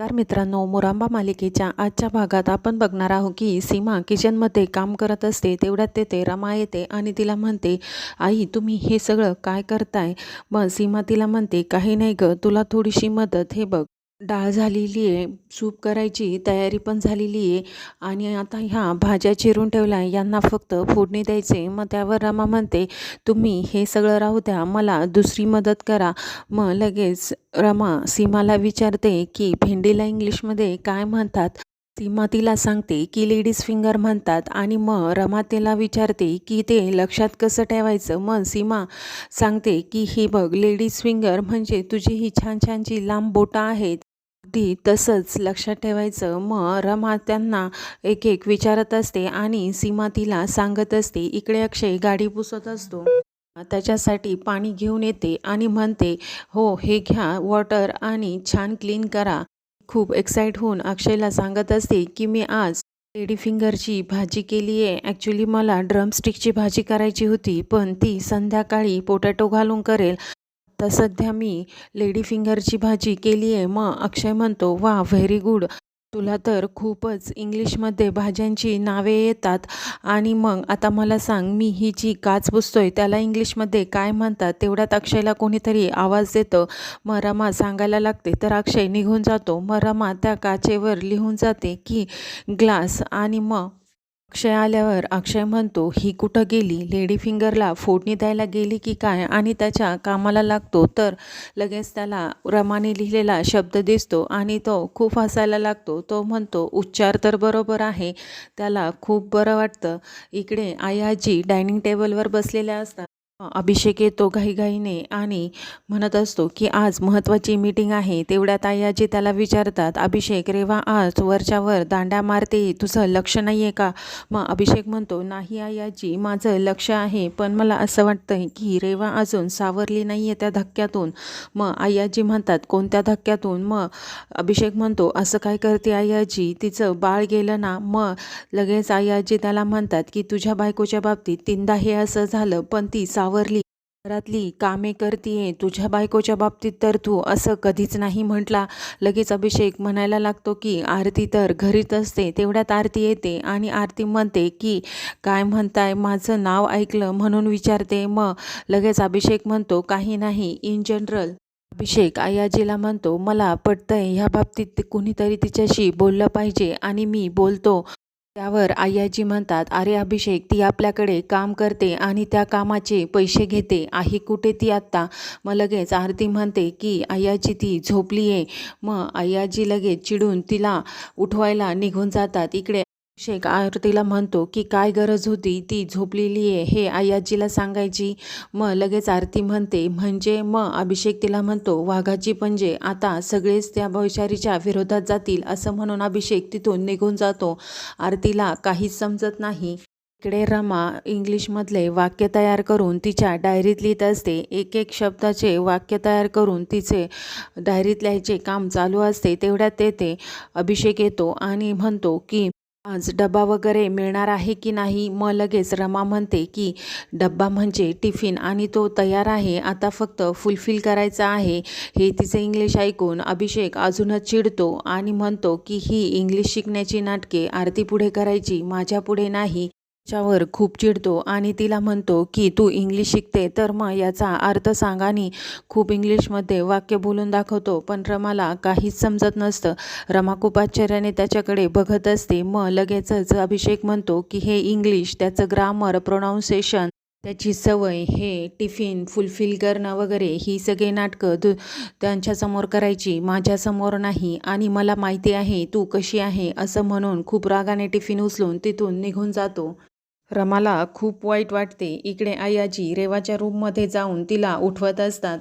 नमस्कार मित्रांनो मोरांबा मालिकेच्या आजच्या भागात आपण बघणार आहोत की सीमा किचनमध्ये काम करत असते तेवढ्यात तेथे रमा येते आणि तिला म्हणते आई तुम्ही हे सगळं काय करताय? मग सीमा तिला म्हणते काही नाही ग तुला थोडीशी मदत हे बघ. डाळ झालेली आहे सूप करायची तयारी पण झालेली आहे. आणि आता ह्या भाज्या चिरून ठेवल्या यांना फक्त फोडणी द्यायचे. मग त्यावर रमा म्हणते तुम्ही हे सगळं राहू द्या मला दुसरी मदत करा. मग लगेच रमा सीमाला विचारते की भेंडीला इंग्लिशमध्ये काय म्हणतात? सीमा तिला सांगते की लेडीज फिंगर म्हणतात. आणि मग रमा तिला विचारते की ते लक्षात कसं ठेवायचं? मग सीमा सांगते की ही बघ लेडीज फिंगर म्हणजे तुझी ही छान छानची लांब बोटं आहेत. अगदी तसंच लक्षात ठेवायचं. मग रमा त्यांना एक एक विचारत असते आणि सीमा तिला सांगत असते इकडे अक्षय गाडी पुसत असतो. त्याच्यासाठी पाणी घेऊन येते आणि म्हणते हो हे घ्या वॉटर आणि छान क्लीन करा. खूप एक्साईट होऊन अक्षयला सांगत असते की मी आज लेडी फिंगरची भाजी केली आहे. ॲक्च्युली मला ड्रमस्टिकची भाजी करायची होती पण ती संध्याकाळी पोटॅटो घालून करेल. तर सध्या मी लेडी फिंगरची भाजी केली आहे. मग अक्षय म्हणतो वा व्हेरी गुड. तुला तर खूपच इंग्लिशमध्ये भाज्यांची नावे येतात. आणि मग आता मला सांग मी ही जी काच पुसतोय त्याला इंग्लिशमध्ये काय म्हणतात? तेवढ्यात अक्षयला कोणीतरी आवाज देतं. मग रमा सांगायला लागते. तर अक्षय निघून जातो. मग रमा त्या काचेवर लिहून जाते की ग्लास. आणि मग अक्षय आल्यावर अक्षय म्हणतो ही कुठं गेली? लेडी फिंगरला फोडणी द्यायला गेली की काय? आणि त्याच्या कामाला लागतो. तर लगेच त्याला रमाने लिहिलेला शब्द दिसतो आणि तो खूप हसायला लागतो. तो म्हणतो उच्चार तर बरोबर आहे. त्याला खूप बरं वाटतं. इकडे आई आजी डायनिंग टेबलवर बसलेल्या असतात. अभिषेक येतो घाईघाईने आणि म्हणत असतो की आज महत्त्वाची मीटिंग आहे. तेवढ्यात आयाजी त्याला विचारतात अभिषेक रेवा आज वरच्यावर दांड्या मारते तुझं लक्ष नाही आहे का मग अभिषेक म्हणतो नाही आयाजी माझं लक्ष आहे. पण मला असं वाटतं की रेवा अजून सावरली नाही आहे त्या धक्क्यातून. मग आयाजी म्हणतात कोणत्या धक्क्यातून? मग अभिषेक म्हणतो असं काय करते आयाजी तिचं बाळ गेलं ना? मग लगेच आई आजी त्याला म्हणतात की तुझ्या बायकोच्या बाबतीत तीनदा हे असं झालं पण ती आवरली घरातली कामे करतीये तुझ्या बायकोच्या बाबतीत तर तू असं कधीच नाही म्हटला. लगेच अभिषेक म्हणायला लागतो की आरती तर घरीच असते तेवढ्यात आरती येते आणि आरती म्हणते की काय म्हणताय माझं नाव ऐकलं म्हणून विचारते मग लगेच अभिषेक म्हणतो काही नाही इन जनरल. अभिषेक आयाजीला म्हणतो मला पटतंय ह्या बाबतीत कुणीतरी तिच्याशी बोललं पाहिजे आणि मी बोलतो. त्यावर आयाजी म्हणतात अरे अभिषेक ती आपल्याकडे काम करते आणि त्या कामाचे पैसे घेते. आई कुठे ती आत्ता? मग लगेच आरती म्हणते की आयाजी ती झोपली आहे मग आयाजी लगेच चिडून तिला उठवायला निघून जातात. इकडे शेख आरतीला म्हणतो की काय गरज होती ती झोपलेली आहे? हे आय्याजीला सांगायची. मग लगेच आरती म्हणते म्हणजे मग? अभिषेक तिला म्हणतो वाघाची पंजे म्हणजे आता सगळेच त्या भविष्यारीच्या विरोधात जातील असं म्हणून अभिषेक तिथून निघून जातो. आरतीला काहीच समजत नाही. इकडे रमा इंग्लिशमधले वाक्य तयार करून तिच्या डायरीत लिहित असते. एक एक शब्दाचे वाक्य तयार करून तिचे डायरीत लिहायचे काम चालू असते तेवढ्यात येते अभिषेक येतो आणि म्हणतो की आज डबा वगैरे मिळणार आहे की नाही मग लगेच रमा म्हणते की डब्बा म्हणजे टिफिन आणि तो तयार आहे. आता फक्त फुलफिल करायचा आहे. हे तिचं इंग्लिश ऐकून अभिषेक अजूनच चिडतो आणि म्हणतो की ही इंग्लिश शिकण्याची नाटके आरती पुढे करायची माझ्या पुढे नाही. तिच्यावर खूप चिडतो आणि तिला म्हणतो की तू इंग्लिश शिकते. तर मग याचा अर्थ सांग आणि खूप इंग्लिशमध्ये वाक्य बोलून दाखवतो. पण रमाला काहीच समजत नसतं. रमा खूप आश्चर्याने त्याच्याकडे बघत असते. मग लगेचच अभिषेक म्हणतो की हे इंग्लिश त्याचं ग्रामर प्रोनाऊन्सिएशन त्याची सवय हे टिफिन फुलफिल करणं वगैरे ही सगळी नाटकं दु त्यांच्यासमोर करायची माझ्यासमोर नाही आणि मला माहिती आहे तू कशी आहे असं म्हणून खूप रागाने टिफिन उचलून तिथून निघून जातो. रमाला खूप वाईट वाटते. इकडे आयाजी रेवाच्या रूममध्ये जाऊन तिला उठवत असतात.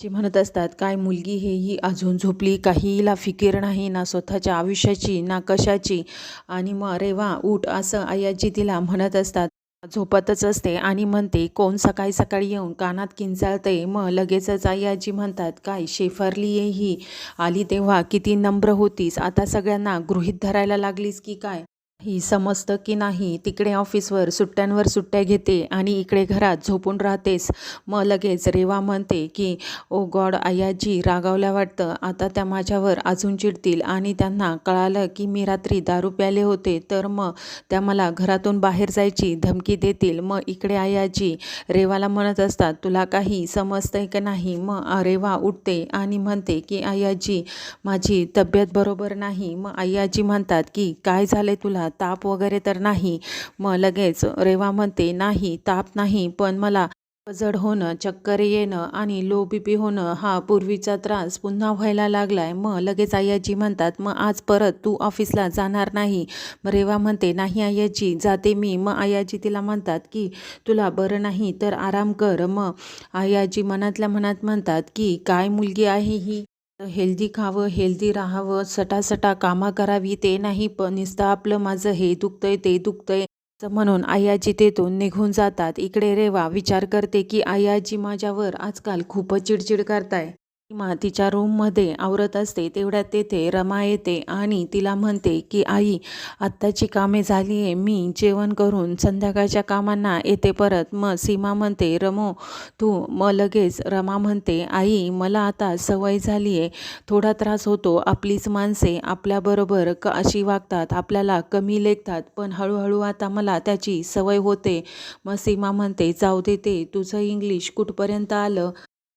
जी म्हणत असतात काय मुलगी हे? ही अजून झोपली काही हिला फिकीर नाही ना स्वतःच्या आयुष्याची ना कशाची? आणि मग रेवा उठ असं आयाजी तिला म्हणत असतात. झोपतच असते आणि म्हणते कोण सकाळी सकाळी येऊन कानात किंचाळते? मग लगेचच आई आजी म्हणतात काय शेफारली आहे ही? आली तेव्हा किती नम्र होतीस? आता सगळ्यांना गृहीत धरायला लागलीस की काय? ही समजतं की नाही तिकडे ऑफिसवर सुट्ट्यांवर सुट्ट्या घेते आणि इकडे घरात झोपून राहतेस मग लगेच रेवा म्हणते की ओ गॉड आयाजी रागावल्या वाटतं. आता त्या माझ्यावर अजून चिडतील आणि त्यांना कळालं की मी रात्री दारू प्याले होते. तर मग त्या मला घरातून बाहेर जायची धमकी देतील. मग इकडे आयाजी रेवाला म्हणत असतात तुला काही समजतंय का नाही? मग रेवा उठते आणि म्हणते की आयाजी माझी तब्येत बरोबर नाही. मग आयाजी म्हणतात की काय झाले तुला? ताप वगैरे तर नाही. मग लगेच रेवा म्हणते नाही ताप नाही पण मला जड होणं चक्कर येणं आणि लो बी पी होणं हा पूर्वीचा त्रास पुन्हा व्हायला लागलाय. मग लगेच आयाजी म्हणतात मग आज परत तू ऑफिसला जाणार नाही. मग रेवा म्हणते नाही आयाजी जाते मी. मग आयाजी तिला म्हणतात की तुला बरं नाही तर आराम कर. मग आयाजी मनातल्या मनात म्हणतात की काय मुलगी आहे ही? हेल्दी खावं हेल्दी राहावं सटासटा कामा करावी ते नाही पण नुसतं आपलं माझं हे दुखतंय ते दुखतंय असं म्हणून आयाजी तेथून निघून जातात. इकडे रेवा विचार करते की आयाजी माझ्यावर आजकाल खूपच चिडचिड करताय. सीमा तिच्या रूममध्ये आवरत असते तेवढ्यात तेथे रमा येते आणि तिला म्हणते की आई आत्ताची कामे झाली आहे मी जेवण करून संध्याकाळच्या कामांना येते परत. मग सीमा म्हणते रमो तू मग लगेच. रमा म्हणते आई मला आता सवय झाली आहे थोडा त्रास होतो आपलीच माणसे आपल्याबरोबर क अशी वागतात आपल्याला कमी लेखतात पण हळूहळू आता मला त्याची सवय होते. मग सीमा म्हणते जाऊ दे ते तुझं इंग्लिश कुठपर्यंत आलं?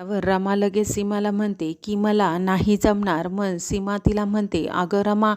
त्यावर रमा लगेच सीमाला म्हणते की मला नाही जमणार. मग सीमा तिला म्हणते अगं रमा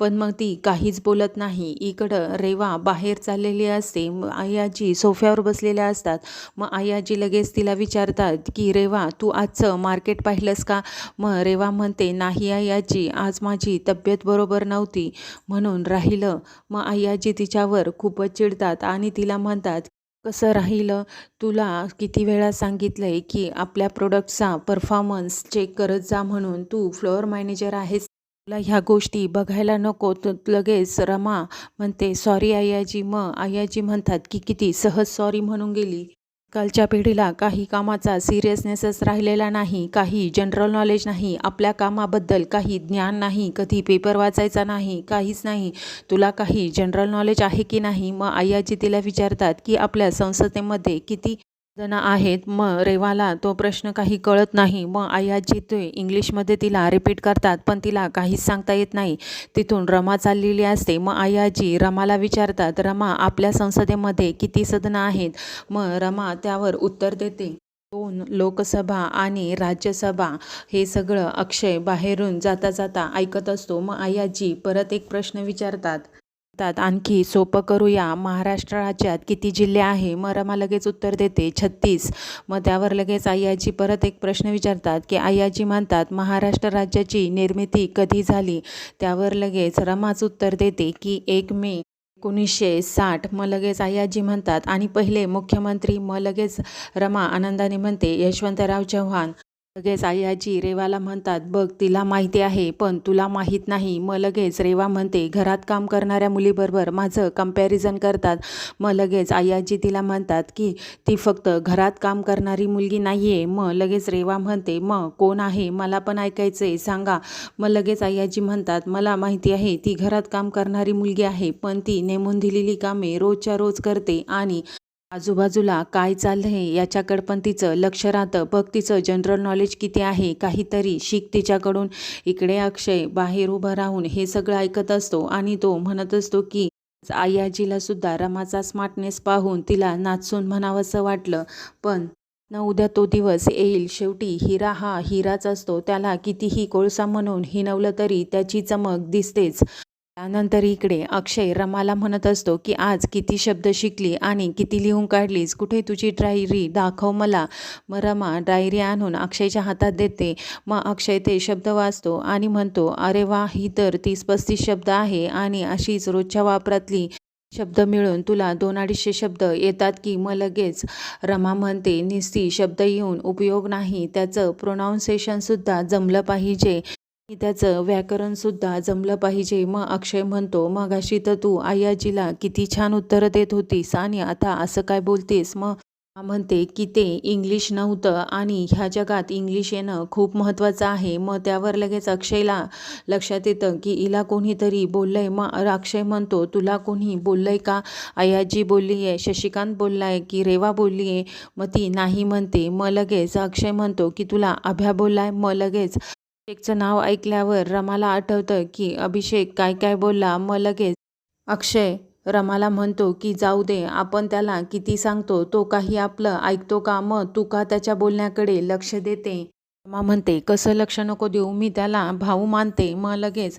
पण मग ती काहीच बोलत नाही. इकडं रेवा बाहेर चाललेली असते. आयाजी सोफ्यावर बसलेल्या असतात. मग आयाजी लगेच तिला विचारतात की रेवा तू आजचं मार्केट पाहिलंस का? मग रेवा म्हणते नाही आयाजी आज माझी तब्येत बरोबर नव्हती. म्हणून राहिलं. मग आयाजी तिच्यावर खूपच चिडतात आणि तिला म्हणतात कसं राहिलं? तुला किती वेळा सांगितलं आहे की आपल्या प्रोडक्टचा परफॉर्मन्स चेक करत जा म्हणून तू फ्लोअर मॅनेजर आहेस. तुला ह्या गोष्टी बघायला नको. लगेच रमा म्हणते सॉरी आयाजी मग आयाजी म्हणतात की किती सहज सॉरी म्हणून गेली. कालच्या पिढीला काही कामाचा सिरियसनेसच राहिलेला नाही काही जनरल नॉलेज नाही आपल्या कामाबद्दल काही ज्ञान नाही कधी पेपर वाचायचा नाही काहीच नाही. तुला काही जनरल नॉलेज आहे की नाही? मग आयाजी तिला विचारतात की आपल्या संसदेमध्ये किती जण आहेत. मग रेवाला तो प्रश्न काही कळत नाही. मग आयाजी ते इंग्लिशमध्ये तिला रिपीट करतात पण तिला काहीच सांगता येत नाही. तिथून रमा चाललेली असते. मग आयाजी रमाला विचारतात रमा आपल्या संसदेमध्ये किती सदनं आहेत? मग रमा त्यावर उत्तर देते दोन लोकसभा आणि राज्यसभा. हे सगळं अक्षय बाहेरून जाता जाता ऐकत असतो. मग आयाजी परत एक प्रश्न विचारतात तात आणखी सोपं करूया. महाराष्ट्र राज्यात किती जिल्हे आहे? मग रमा लगेच उत्तर देते छत्तीस. मग त्यावर लगेच आयाजी परत एक प्रश्न विचारतात की आयाजी म्हणतात महाराष्ट्र राज्याची निर्मिती कधी झाली? त्यावर लगेच रमाच उत्तर देते की एक मे एकोणीसशे साठ. मग लगेच आयाजी म्हणतात आणि पहिले मुख्यमंत्री. मग लगेच रमा आनंदाने म्हणते यशवंतराव चव्हाण. लगेच आई आजी रेवाला म्हणतात बघ तिला माहिती आहे पण तुला माहीत नाही. मग लगेच रेवा म्हणते घरात काम करणाऱ्या मुलीबरोबर माझं कंपॅरिझन करतात. मग लगेच आई आजी तिला म्हणतात की ती फक्त घरात काम करणारी मुलगी नाही आहे मग लगेच रेवा म्हणते मग कोण आहे? मला पण ऐकायचं आहे सांगा. मग लगेच आई आजी म्हणतात मला माहिती आहे ती घरात काम करणारी मुलगी आहे पण ती नेमून दिलेली कामे रोजच्या रोज करते आणि आजूबाजूला काय चाललंय याच्याकडं पण तिचं लक्ष राहतं. बघ तिचं जनरल नॉलेज किती आहे काहीतरी शिक तिच्याकडून. इकडे अक्षय बाहेर उभा राहून हे सगळं ऐकत असतो आणि तो म्हणत असतो की आई आजीला सुद्धा रमाचा स्मार्टनेस पाहून तिला नाचून म्हणावंसं वाटलं. पण न उद्या तो दिवस येईल. शेवटी हिरा हा हिराच असतो. त्याला कितीही कोळसा म्हणून हिनवलं तरी त्याची चमक दिसतेच. त्यानंतर इकडे अक्षय रमाला म्हणत असतो की आज किती शब्द शिकली आणि किती लिहून काढलीस? कुठे तुझी डायरी? दाखव मला. मग रमा डायरी आणून अक्षयच्या हातात देते. मग अक्षय ते शब्द वाचतो आणि म्हणतो अरे वा ही तर तीस पस्तीस शब्द आहे आणि अशीच रोजच्या वापरातली शब्द मिळून तुला दोन अडीचशे शब्द येतात की मग लगेच. रमा म्हणते निस्ती शब्द येऊन उपयोग नाही. त्याचं प्रोनाऊन्सेशनसुद्धा जमलं पाहिजे. त्याचं व्याकरणसुद्धा जमलं पाहिजे. मग अक्षय म्हणतो मगाशी तर तू आई आजीला किती छान उत्तरं देत होतीस आणि आता असं काय बोलतेस? मग म्हणते की ते इंग्लिश नव्हतं आणि ह्या जगात इंग्लिश येणं खूप महत्त्वाचं आहे. मग त्यावर लगेच अक्षयला लक्षात येतं की हिला कोणीतरी बोललं आहे मग अक्षय म्हणतो तुला कोणी बोललं आहे का? अयाजी बोलली आहे शशिकांत बोलला आहे की रेवा बोलली आहे मग ती नाही म्हणते. मग लगेच अक्षय म्हणतो की तुला अभ्या बोलला आहे मग लगेच अभिषेकचं नाव ऐकल्यावर रमाला आठवतं की अभिषेक काय काय बोलला. मग लगेच अक्षय रमाला म्हणतो की जाऊ दे आपण त्याला किती सांगतो तो काही आपलं ऐकतो का? मग तू का त्याच्या बोलण्याकडे लक्ष देते? रमा म्हणते कसं लक्ष नको देऊ मी त्याला भाऊ मानते. मग लगेच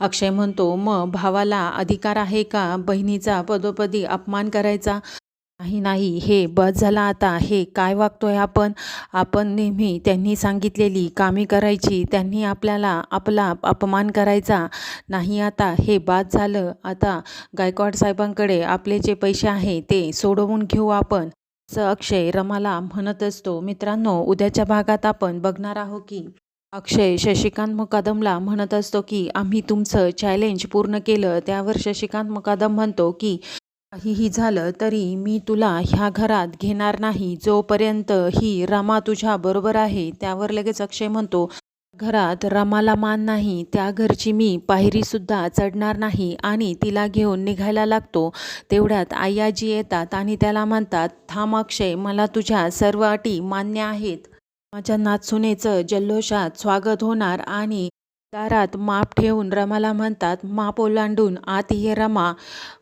अक्षय म्हणतो मग भावाला अधिकार आहे का? बहिणीचा पदोपदी अपमान करायचा? नाही नाही हे बस झाला आता. हे काय वागतोय आपण? आपण नेहमी त्यांनी सांगितलेली कामे करायची त्यांनी आपल्याला आपला अपमान करायचा. नाही आता हे बाद झालं. आता गायकवाड साहेबांकडे आपले जे पैसे आहे ते सोडवून घेऊ आपण. असं अक्षय रमाला म्हणत असतो. मित्रांनो उद्याच्या भागात आपण बघणार आहोत की अक्षय शशिकांत मुकादमला म्हणत असतो की आम्ही तुमचं चॅलेंज पूर्ण केलं. त्यावर शशिकांत मुकादम म्हणतो की काहीही झालं तरी मी तुला ह्या घरात घेणार नाही. जोपर्यंत ही रमा तुझ्या बरोबर आहे त्यावर लगेच अक्षय म्हणतो घरात रमाला मान नाही. त्या घरची मी पायरीसुद्धा चढणार नाही आणि तिला घेऊन निघायला लागतो. तेवढ्यात आयाजी येतात आणि त्याला म्हणतात थांब अक्षय मला तुझ्या सर्व अटी मान्य आहेत. माझ्या नाचुनेचं जल्लोषात स्वागत होणार आणि दारात माप ठेवून रमाला म्हणतात माप ओलांडून आत ये रमा.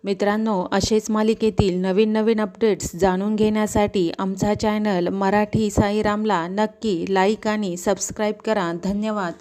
मित्रांनो असेच मालिकेतील नवीन नवीन अपडेट्स जाणून घेण्यासाठी आमचा चॅनल मराठी साईरामला नक्की लाईक आणि सबस्क्राईब करा. धन्यवाद.